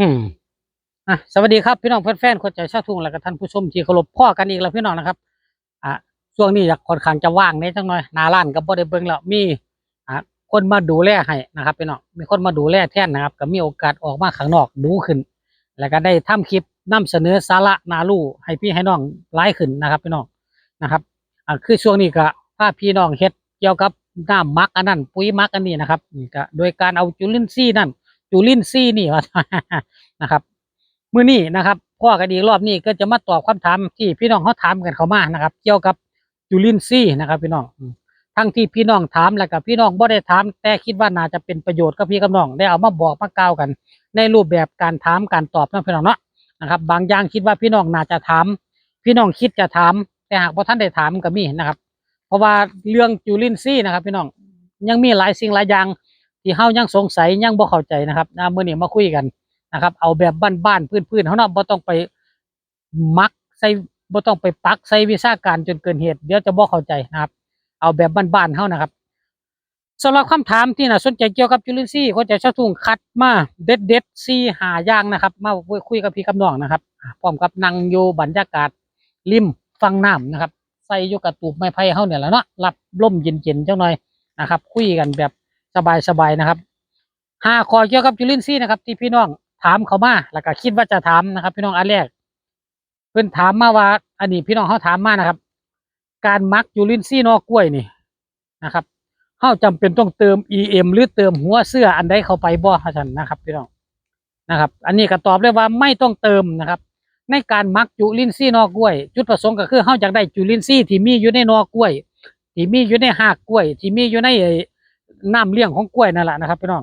อืมอะสวัสดีครับพี่น้องแฟนๆคนใจชาวทุ่งและก็ท่านผู้ชมที่เคารพพ่อกันอีกแล้วพี่น้องนะครับ อะช่วงนี้อยากค่อนข้างจะว่างนิดจังหน่อยนาร้านก็บ่ได้เบิ่งแล้วมีอะคนมาดูแลให้นะครับพี่น้องมีคนมาดูแลแทนนะครับก็มีโอกาสออกมาข้างนอกดูขึ้น แล้วก็ได้ทำคลิปนำเสนอสาระนารู้ให้พี่ให้น้องหลายขึ้นนะครับ พี่น้องนะครับอะคือช่วงนี้ก็พาพี่น้องเฮ็ดเกี่ยวกับน้ำมักอันนั้นปุ๋ยมักอันนี้นะครับนี่ก็โดยการเอาจุลินทรีย์นั่น จุลินทรีย์นี่ว่านะครับมื้อนี้นะครับพ่อกันอีกรอบนี้ก็จะมาตอบคำถามที่พี่น้องเขาถามกันเข้ามานะครับ เกี่ยวกับจุลินทรีย์นะครับ พี่น้องทั้งที่พี่น้องถามแล้วกับพี่น้องบ่ได้ถาม แต่คิดว่าน่าจะเป็นประโยชน์กับพี่กับน้องได้เอามาบอกมากล่าวกัน ในรูปแบบการถามการตอบนะพี่น้องเนาะนะครับ บางอย่างคิดว่าพี่น้องน่าจะถาม พี่น้องคิดจะถาม แต่หากว่าท่านได้ถามก็มีนะครับ เพราะว่าเรื่องจุลินทรีย์นะครับ พี่น้องยังมีหลายสิ่งหลายอย่าง ที่เฮายังสงสัยยังบ่เข้าใจนะครับนะมื้อนี้มาคุยกันนะครับ เอาแบบบ้านๆพื้นๆเขาเนาะบ่ต้องไปมักใส่บ่ต้องไปปักใส่วิชาการจนเกินเหตุเดี๋ยวจะบ่เข้าใจนะครับ เอาแบบบ้านๆเขานะครับสำหรับคำถามที่น่าสนใจเกี่ยวกับจุลินทรีย์เขาจะชอบทุ่งคัดมาเด็ดเด็ดๆสี่หาย่างนะครับ มาคุยกับพี่กับน้องนะครับพร้อมกับนั่งอยู่บรรยากาศริมฟังน้ำนะครับ ใส่อยู่กับตูบไม้ไผ่เฮาเนี่ยแหละเนาะรับลมเย็นๆเจังหน่อยนะครับ คุยกันแบบ สบายๆนะครับห้าข้อเกี่ยวกับจุลินทรีย์นะครับ ที่พี่น้องถามเขามาแล้วก็คิดว่าจะถามนะครับ พี่น้องอันแรกเพิ่นถามมาว่าอันนี้พี่น้องเขาถามมานะครับ การมักจุลินทรีย์นอกล้วยนี่นะครับเขาจำเป็นต้องเติม EM หรือเติมหัวเสื้ออันใดเข้าไปบ่ท่านนะครับ พี่น้องนะครับ อันนี้ก็ตอบเลยว่าไม่ต้องเติมนะครับ ในการมักจุลินทรีย์นอกล้วย จุดประสงค์ก็คือเขาอยากได้จุลินทรีย์ที่มีอยู่ในนอกล้วย ที่มีอยู่ในหากกล้วย ที่มีอยู่ใน น้ำเลี้ยงของกล้วยนั่นแหละนะครับพี่น้อง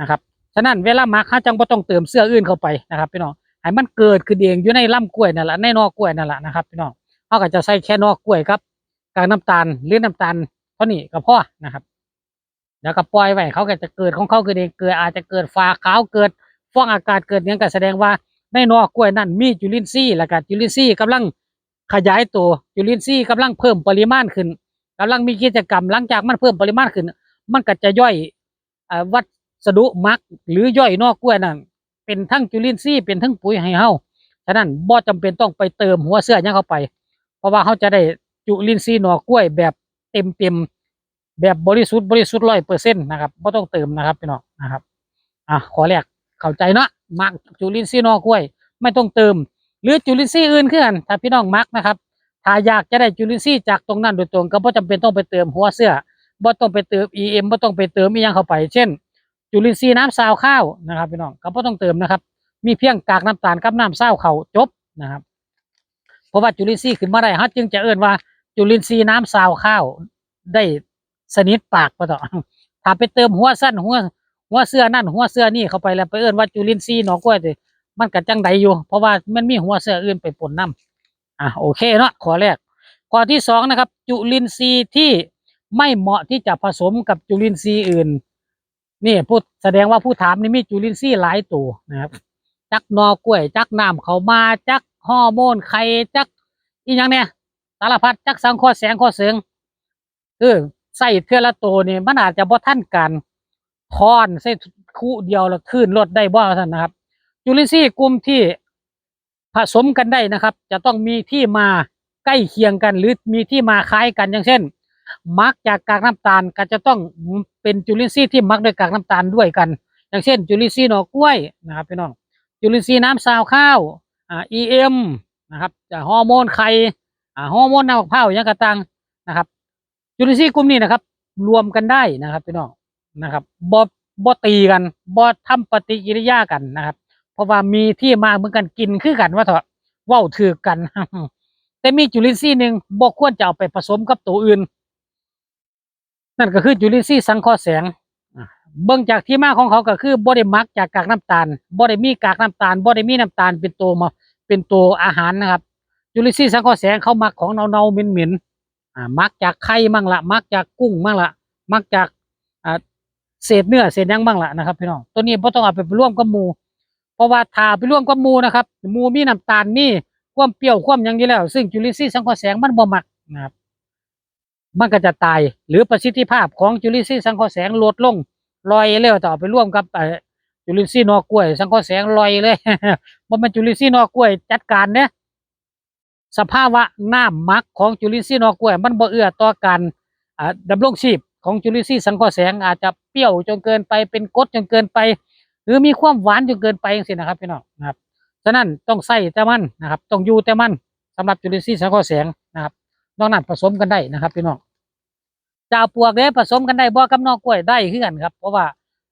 นะครับฉะนั้นเวลามักเขาจังบ่ต้องเติมเสื้ออื่นเข้าไปนะครับพี่น้องให้มันเกิดขึ้นเองอยู่ในลำกล้วยนั่นแหละในนอกกล้วยนั่นแหละนะครับพี่น้องเขาก็จะใส่แค่นอกกล้วยครับกากน้ำตาลหรือน้ำตาลเท่านี้ก็พอนะครับแล้วก็ปล่อยไว้เขาก็จะเกิดของเขาคือเองเกิดอาจจะเกิดฟ้าขาวเกิดฟองอากาศเกิดหยังก็แสดงว่าในนอกกล้วยนั่นมีจุลินทรีย์แล้วก็จุลินทรีย์กำลังขยายตัวจุลินทรีย์กำลังเพิ่มปริมาณขึ้นกำลังมีกิจกรรมหลังจากมันเพิ่มปริมาณขึ้น มันก็จะย่อยอวัสดุมักหรือย่อยนอกกล้วยนั่นเป็นทั้งจุลินทรีย์เป็นทั้งปุ๋ยให้เฮาฉะนั้นบ่จำเป็นต้องไปเติมหัวเสื้อยังเข้าไป เพราะว่าเขาจะได้จุลินทรีย์นอกล้วยแบบเต็มเต็มๆแบบบริสุทธิ์บริสุทธิ์ร้อยเปอร์เซ็นต์นะครับบ่ต้องเติมนะครับพี่น้องนะครับอะขอแรกเข้าใจเนาะมักจุลินทรีย์นอกล้วย ไม่ต้องเติม หรือจุลินทรีย์อื่นคือกันถ้าพี่น้องมักนะครับ ถ้าอยากจะได้จุลินทรีย์จากตรงนั้นโดยตรงก็บ่จำเป็นต้องไปเติมหัวเสื้อ บ่ต้องไปเติม EM บ่ต้องไปเติมอีหยังเข้าไป เช่น จุลินทรีย์น้ำซาวข้าวนะครับพี่น้องก็บ่ต้องเติมนะครับ มีเพียงกากน้ำตาลกับน้ำซาวเขาจบนะครับ เพราะว่าจุลินทรีย์ขึ้นมาได้ฮะจึงจะเอิ้นว่าจุลินทรีย์น้ำซาวข้าวได้สนิทปากปะต่อถ้าไปเติมหัวสั้นหัวหัวเสื้อนั่นหัวเสื้อนี่เข้าไปแล้วไปเอิ้นว่าจุลินทรีย์หนอกล้วยมันก็จังใดอยู่ เพราะว่ามันมีหัวเสื้ออื่นไปปนน้ำอะโอเคเนาะข้อแรกข้อที่สองนะครับ จุลินทรีย์ที่ ไม่เหมาะที่จะผสมกับจุลินทรีย์อื่น นี่พูดแสดงว่าผู้ถามนี่มีจุลินทรีย์หลายตัวนะครับ จักนอกล้วย จักน้ำเขามาจักฮอร์โมนไข่จักอีหยังเนี่ยสารพัดจักสังเคราะห์แสงเคราะห์เสียงคือใส่เทือละตัวนี่มันอาจจะบ่ทันกันทอนใส่คู่เดียวแล้วขึ้นรถได้บ่ท่านนะครับ จุลินทรีย์กลุ่มที่ผสมกันได้นะครับ จะต้องมีที่มาใกล้เคียงกันหรือมีที่มาคล้ายกันอย่างเช่น มักจากกากน้ำตาลก็จะต้องเป็นจุลินทรีย์ที่มักด้วยกากน้ำตาลด้วยกัน อย่างเช่น จุลินทรีย์หน่อกล้วยนะครับพี่น้องจุลินทรีย์น้ำซาวข้าวอ่า EM นะครับจะฮอร์โมนไข่อ่าฮอร์โมนน้ำมะพร้าวอยังกระตังนะครับ จุลินทรีย์กลุ่มนี้นะครับ รวมกันได้นะครับพี่น้องนะครับบ่บ่ตีกันบ่ทำปฏิกิริยากันนะครับ เพราะว่ามีที่มาเหมือนกันกินคือกันว่าเถอะว้าถือกัน แต่มีจุลินทรีย์หนึ่งบ่ควรจะเอาไปผสมกับตัวอื่น นั่นก็คือจุลินทรีย์สังเคราะห์แสงอะเบิ่งจากที่มาของเขาก็คือบ่ได้มักจากกากน้ำตาลบ่ได้มีกากน้ำตาลบ่ได้มีน้ำตาลเป็นตัวมาเป็นตัวอาหารนะครับจุลินทรีย์สังเคราะห์แสงเขามักของเนาๆเหม็นๆอ่ามักจากไข่มั่งละมักจากกุ้งมั่งละมักจากอ่าเศษเนื้อเศษหยังบ้างละนะครับพี่น้องตัวนี้บ่ต้องเอาไปร่วมกับหมูเพราะว่าถ้าไปร่วมกับหมูนะครับหมูมีน้ำตาลมีความเปรี้ยวความหยังอยู่แล้ว ซึ่งจุลินทรีย์สังเคราะห์แสงมันบ่มักนะครับ มันก็จะตายหรือประสิทธิภาพของจุลินทรีย์สังเคราะห์แสงลดลงลอยเร็วต่อไปร่วมกับจุลินทรีย์นอกล้วย สังเคราะห์แสงลอยเลยบ่แมันจุลินทรีย์นอกล้วยจัดการเนี่ยสภาวะน้ำมักของจุลินทรีย์นอกล้วย มันบ่เอื้อต่อการดำรงชีพของจุลินทรีย์สังเคราะห์แสงอาจจะเปรี้ยวจนเกินไปเป็นกรดจนเกินไป หรือมีความหวานจนเกินไปจังซี่นะครับพี่น้องนะครับฉะนั้นต้องใส่แต่มันนะครับ ต้องอยู่แต่มันสำหรับจุลินทรีย์สังเคราะห์แสงนะครับนอกนั้นผสมกันได้นะครับพี่น้อง จาวปลวกเด้ผสมกันได้บ่กับนอกกล้วยได้คือนครับ เพราะว่า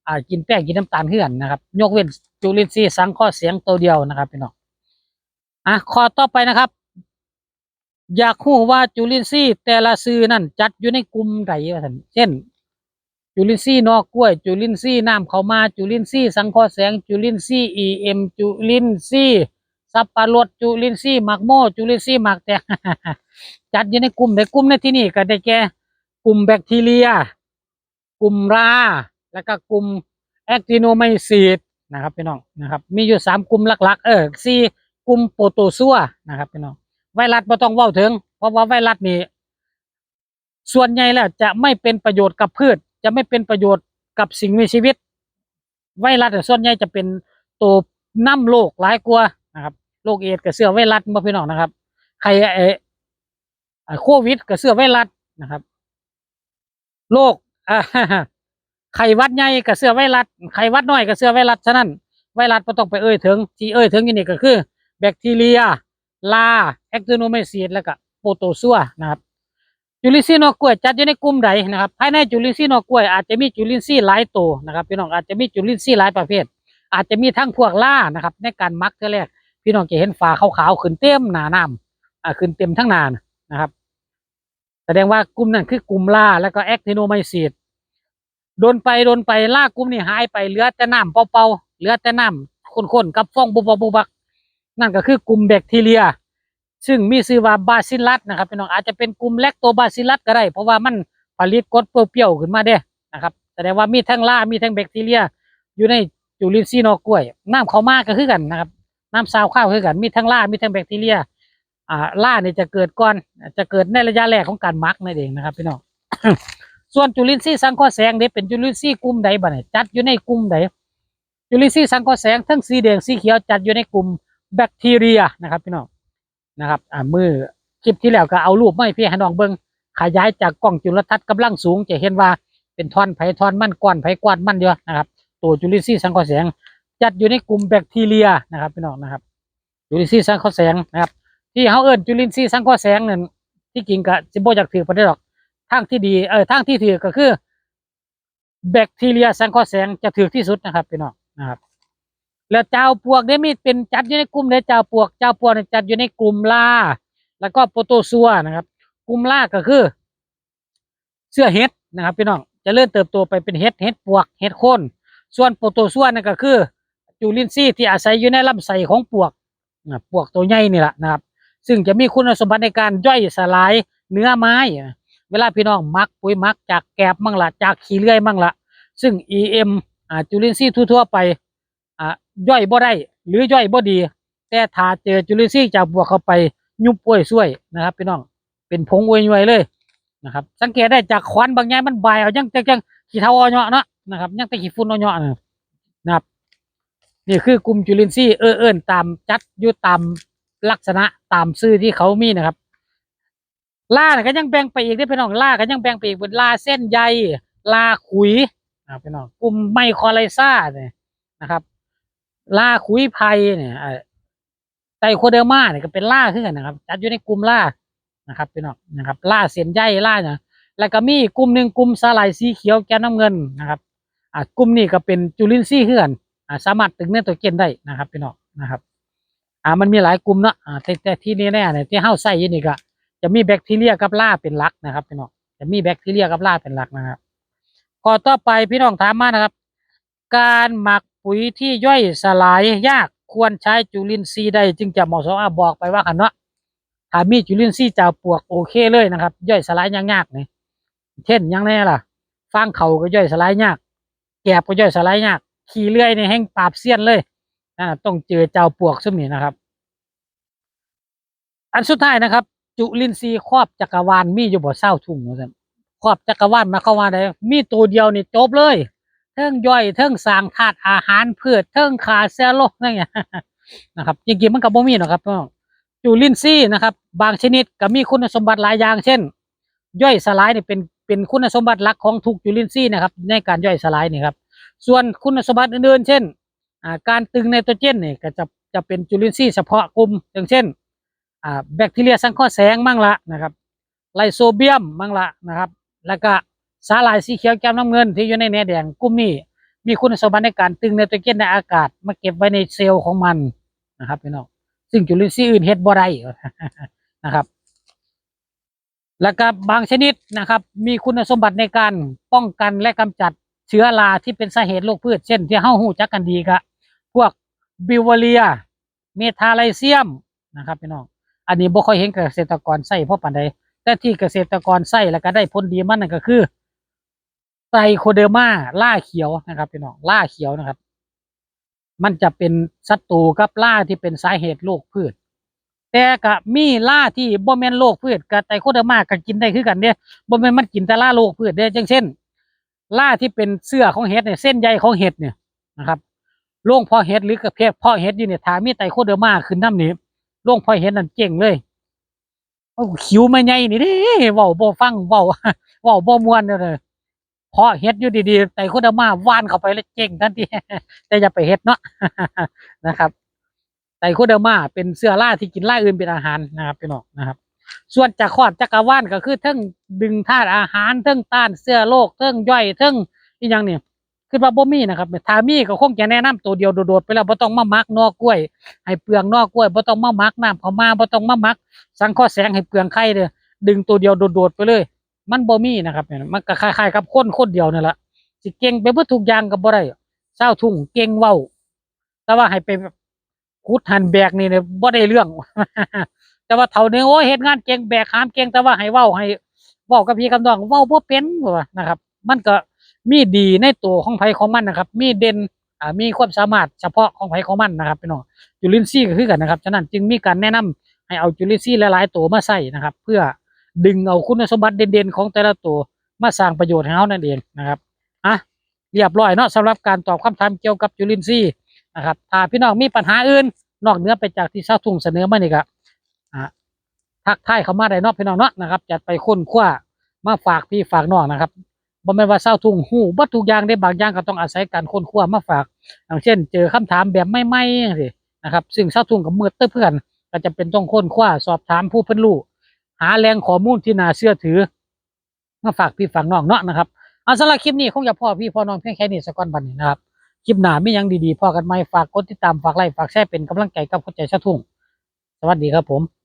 อ่ากินแป้งกินน้ำตาลคือนนะครับ ยกเว้นจุลินทรีย์สังเคราะห์แสงตัวเดียวนะครับพี่น้องอะข้อต่อไปนะครับ อยากรู้ว่าจุลินทรีย์แต่ละซื้อนั่นจัดอยู่ในกลุ่มใดว่าซั่นเช่น จุลินทรีย์นอกกล้วย จุลินทรีย์น้ำเขามาจุลินทรีย์สังเคราะห์แสง จุลินทรีย์อีเอ็มจุลินทรีย์สับปะรดจุลินทรีย์หมักโมจุลินทรีย์หมักแตงจัดอยู่ในกลุ่มในกลุ่มในที่นี่ก็ได้แก่ กลุ่มแบคทีเรีย กลุ่มรา แล้วก็กลุ่มแอคติโนไมซีดนะครับพี่น้องนะครับ มีอยู่สามกลุ่มหลัก ๆ เออสี่กลุ่มโปรโตซัวนะครับพี่น้องไวรัสไม่ต้องเว้าถึง เพราะว่าไวรัสนี่ส่วนใหญ่แล้วจะไม่เป็นประโยชน์กับพืช จะไม่เป็นประโยชน์กับสิ่งมีชีวิต ไวรัสเนี่ยส่วนใหญ่จะเป็นตัวนำโรคหลายกว่านะครับโรคเอดกับเสื้อไวรัสมาพี่น้องนะครับ ใครเออโควิดกับเสื้อไวรัสนะครับ โรคไข้วัดใหญ่กับเสื้อไวรัสไข้วัดน้อยกับเสื้อไวรัสฉะนั้นไวรัสไม่ต้องไปเอ่ยถึงที่เอ่ยถึงอยู่นี่ก็คือ แบคทีเรีย ลาแอคติโนไมซีดแล้วก็โปโตซัวนะครับจุลินทรีย์นอกกล้วยจัดอยู่ในกลุ่มใดนะครับภายในจุลินทรีย์นอกกล้วยอาจจะมีจุลินทรีย์หลายตัวนะครับพี่น้องอาจจะมีจุลินทรีย์หลายประเภท อาจจะมีทั้งพวกล่านะครับ ในการมักเท่าแรกพี่น้องจะเห็นฝาขาวๆขึ้นเต็มหนาน้ำขึ้นเต็มทั้งหนานะครับ แสดงว่ากลุ่มนั้นคือกลุ่มล่าแล้วก็แอคติโนไมซีดโดนไปโดนไปล่ากลุ่มนี้หายไปเหลือแต่น้ำเปล่าๆเหลือแต่น้ำข้นๆกับฟองบุบบุบักนั่นก็คือกลุ่มแบคทีเรีย ซึ่งมีชื่อว่าบาซิลัสนะครับพี่น้องอาจจะเป็นกลุ่มแลคโตบาซิลัสก็ได้ เพราะว่ามันผลิตกรดเปรี้ยวๆขึ้นมาเด้นะครับแสดงว่ามีทั้งล่ามีทั้งแบคทีเรีย อยู่ในจุลินทรีย์นอกกล้วย น้ำเขามากก็คือกันนะครับน้ำซาวข้าวคือกันมีทั้งล่ามีทั้งแบคทีเรีย อ่าล่าเนี่ยจะเกิดก่อนจะเกิดในระยะแรกของการมักนั่นเองนะครับพี่น้องส่วนจุลินทรีย์สังเคราะห์แสงเนี่ยเป็นจุลินทรีย์กลุ่มใดบ้างจัดอยู่ในกลุ่มใดจุลินทรีย์สังเคราะห์แสงทั้งสีแดงสีเขียวจัดอยู่ในกลุ่มแบคทีเรียนะครับพี่น้องนะครับอ่ามือคลิปที่แล้วก็เอารูปไมาให้พี่ให้น้องเบิ้งขยายจากกล้องจุลทรรศน์กำลังสูงจะเห็นว่าเป็นท่อนไผ่ท่อนมันก้อนไผ่ก้อนมันเยอะนะครับ ตัวจุลินทรีย์สังเคราะห์แสงจัดอยู่ในกลุ่มแบคทีเรียนะครับพี่น้องนะครับจุลินทรีย์สังเคราะห์แสงนะครับ ที่เขาเอิ้นจุลินทรีย์สังเคราะห์แสงนั่นที่จริงก็สิบ่อยากถือประเด็นหรอกทางที่ดีเออทางที่ถือก็คือ แบคทีเรียสังเคราะห์แสงจะถือที่สุดนะครับพี่น้องนะครับ แล้วเจ้าปวกเนี่ยมีเป็นจัดอยู่ในกลุ่มเลยเจ้าปวกเจ้าปวกเนี่ยจัดอยู่ในกลุ่มล่า แล้วก็โปรโตซัวนะครับ กลุ่มล่าก็คือ เสื้อเห็ดนะครับพี่น้องจะเริ่มเติบโตไปเป็นเห็ดเห็ดปวกเห็ดโคนส่วนโปรโตซัวนั่นก็คือจุลินทรีย์ที่อาศัยอยู่ในลำไส้ของปวกนะปวกตัวใหญ่นี่แหละนะครับ ซึ่งจะมีคุณสมบัติในการย่อยสลายเนื้อไม้ เวลาพี่น้องมักปุ๋ยมักจากแกบมั่งละจากขี้เลื่อยมั่งละซึ่ง EM อ่าจุลินทรีย์ทั่วๆไปอ่าย่อยบ่ได้หรือย่อยบ่ดี แต่ถ้าเจอจุลินทรีย์จากบวกเข้าไปยุบป่วยช่วยนะครับพี่น้องเป็นผงอวยย่อยเลยนะครับ สังเกตได้จากควันบางอย่างมันบายเอายังแต่ยังขี้เทาอาเนเนาะนะครับยังแต่ขี้ฝุ่นเอาเนาะนะครับนี่คือกลุ่มจุลินทรีย์เออเอิญตามจัดอยู่ตาม ลักษณะตามชื่อที่เขามีนะครับล่าเนี่ยก็ยังแบ่งไปอีกได้พี่น้องล่าก็ยังแบ่งไปอีกเป็นล่าเส้นใยล่าขุยนะครับพี่น้องกลุ่มไมโครไลซ่าเนี่ยนะครับล่าขุยไพเนี่ยไตโคเดอร์มาเนี่ยก็เป็นล่าขึ้นกันนะครับจัดอยู่ในกลุ่มล่านะครับพี่น้องนะครับล่าเส้นใยล่าเนี่ยแล้วก็มีกลุ่มหนึ่งกลุ่มสาหร่ายสีเขียวแกนน้ำเงินนะครับอ่ากลุ่มนี้ก็เป็นจุลินทรีย์เฮือนอ่าสามารถตึงเนื้อตัวเกนได้นะครับพี่น้องนะครับ อ่ามันมีหลายกลุ่มเนาะอ่าแต่แต่ที่นี่แน่เนี่ยที่เฮาใส่ยู่นี่ก็จะมีแบคทีเรียกับล่าเป็นหลักนะครับพี่น้องจะมีแบคทีเรียกับล่าเป็นหลักนะครับข้อต่อไปพี่น้องถามมานะครับ การหมักปุ๋ยที่ย่อยสลายยากควรใช้จุลินทรีย์ใดจึงจะเหมาะสมอะบอกไปว่ากันเนาะถ้ามีจุลินทรีย์จากปวกโอเคเลยนะครับ ย่อยสลายยากๆนี่เช่นยังแนล่ะฟางเขาก็ย่อยสลายยาก แกบก็ย่อยสลายยาก ขี่เลื่อยในแห้งปราบเสี้ยนเลย อ่าต้องเจอเจ้าปวกซึ่งนี่นะครับ อันสุดท้ายนะครับ จุลินทรีย์ครอบจักรวาลมีอยู่บ่เศร้าทุ่งว่าซั่นครอบจักรวาลมาเข้ามาได้มีตัวเดียวนี่จบเลยเทิงย่อยเทิงสร้างธาตุอาหารพืชเทิงขาเซลโลนั่นไงนะครับจริงๆมันก็บ่มีหรอครับจุลินทรีย์นะครับ บางชนิดก็มีคุณสมบัติหลายอย่างเช่น ย่อยสลายนี่เป็นเป็นคุณสมบัติหลักของทุกจุลินทรีย์นะครับ ในการย่อยสลายนี่ครับ ส่วนคุณสมบัติอื่นๆ เช่น อ่าการตึงไนโตรเจนนี่ก็จะจะเป็นจุลินทรีย์เฉพาะกลุ่มอย่างเช่นอ่าแบคทีเรียสังเคราะห์แสงมั่งละนะครับไลโซเบียมมั่งละนะครับ แล้วก็สาหร่ายสีเขียวแก้มน้ำเงินที่อยู่ในเนื้อแดงกลุ่มนี้มีคุณสมบัติในการตึงไนโตรเจนในอากาศ มาเก็บไว้ในเซลล์ของมันนะครับพี่น้องซึ่งจุลินทรีย์อื่นเฮ็ดบ่ได้นะครับ แล้วก็บางชนิดนะครับ มีคุณสมบัติในการป้องกันและกำจัด เชื้อราที่เป็นสาเหตุโรคพืช เช่นที่เฮ้าหูจักกันดีก็พวกบิวเวเรีย เมทาไลเซียมนะครับพี่น้องอันนี้บ่ค่อยเห็นเกษตรกรใส่เพราะปานใดแต่ที่เกษตรกรใส่แล้วก็ได้ผลดีมันนั่นก็คือไตรโคเดอร์มาล่าเขียวนะครับพี่น้องล่าเขียวนะครับ มันจะเป็นศัตรูกับล่าที่เป็นสาเหตุโรคพืช แต่ก็มีล่าที่บ่แม่นโรคพืชกับไตรโคเดอร์มาก็กินได้คือกันเด้บ่แม่นมันกินแต่ล่าโรคพืชเด้จังเช่น ล่าที่เป็นเสื้อของเห็ดเนี่ยเส้นใยของเห็ดเนี่ยนะครับโรงพาะเห็ดหรือกระเพาะพาะเห็ดอยู่เนี่ยถามีไตโคเดอร์มาขึ้นน้ำนี่โรงพาะเห็ดนั่นเจ๋งเลยโอ้คิวไมาใหญ่นี่เด้เว้าบ่ฟังเว้าเว้าบ่มวนเลยพาะเห็ดอยู่ดีๆไตโคเดอร์มาว่านเข้าไปแล้วเจ๋งทันทีแต่อย่าไปเห็ดเนาะนะครับไตโคเดอร์มาเป็นเสื้อล่าที่กินล่าอื่นเป็นอาหารนะครับพี่น้องนะครับ ส่วนจากขอบจักรวาลก็คือเทั้งดึงธาตุอาหารเทั้งต้านเสื้อโรคเทั้งย่อยเทั้งอีหยังเนี่ยคือว่าบ่มีนะครับถ้ามีก็คงจะแนะนำตัวเดียวโดดๆไปแล้วบ่ต้องมามักนอกกล้วย ให้เปลืองนอกกล้วยบ่ต้องมามักน้ำเขามาบ่ต้องมามัก สังเคราะห์แสงให้เปลืองไข่เด้อดึงตัวเดียวโดดๆไปเลย มันบ่มีนะครับเนี่ยมันก็คล้ายๆกับคนคนเดียวนั่นแหละสิเก่งไปเบิดทุกอย่างก็บ่ได้เศร้าทุ่งเก่งเว้า แต่ว่าให้ไปคุดหันแบกนี่เนี่ยบ่ได้เรื่อง แต่ว่าเท่านี้โอ้เฮ็ดงานเก่งแบกหามเก่งแต่ว่าให้เว้าให้เว้ากับพี่กับน้องเว้าบ่เป็นว่านะครับ มันก็มีดีในตัวของไผของมันนะครับ มีเด่นอ่ามีความสามารถเฉพาะของไผของมันนะครับพี่น้องจุลินทรีย์ก็คือกันนะครับฉะนั้นจึงมีการแนะนำให้เอาจุลินทรีย์หลายๆตัวมาใส่นะครับ เพื่อดึงเอาคุณสมบัติเด่นๆของแต่ละตัวมาสร้างประโยชน์ให้เฮานั่นเองนะครับอะเรียบร้อยเนาะสำหรับการตอบคำถามเกี่ยวกับจุลินทรีย์นะครับถ้าพี่น้องมีปัญหาอื่นนอกเหนือไปจากที่ช้าทุ่งเสนอมานี่ก็อะ ทักทายเข้ามาได้นอกพี่น้องเนาะนะครับจัดไปค้นคว้ามาฝากพี่ฝากน้องนะครับบ่แม่นว่าเศร้าทุ่งหูบ่ทุกอย่างได้บางอย่างก็ต้องอาศัยการค้นคว้ามาฝาก อย่างเช่น เจอคำถามแบบใหม่ๆจังซี่นะครับ ซึ่งเศร้าทุ่งกับมือเตื้อเพื่อนก็จะเป็นต้องค้นคว้าสอบถามผู้เพิ่นรู้หาแหล่งข้อมูลที่น่าเชื่อถือ มาฝากพี่ฝากน้องเนาะนะครับเอาสำหรับคลิปนี้คงจะพ่อพี่พ่อน้องเพียงแค่นี้สักก่อนบัดนี้นะครับคลิปหน้ามีหยังดีๆพอกันไหมฝากกดติดตามฝากไลค์ฝากแชร์เป็นกำลังใจกับคนใจเศร้าทุ่ง สวัสดีครับผม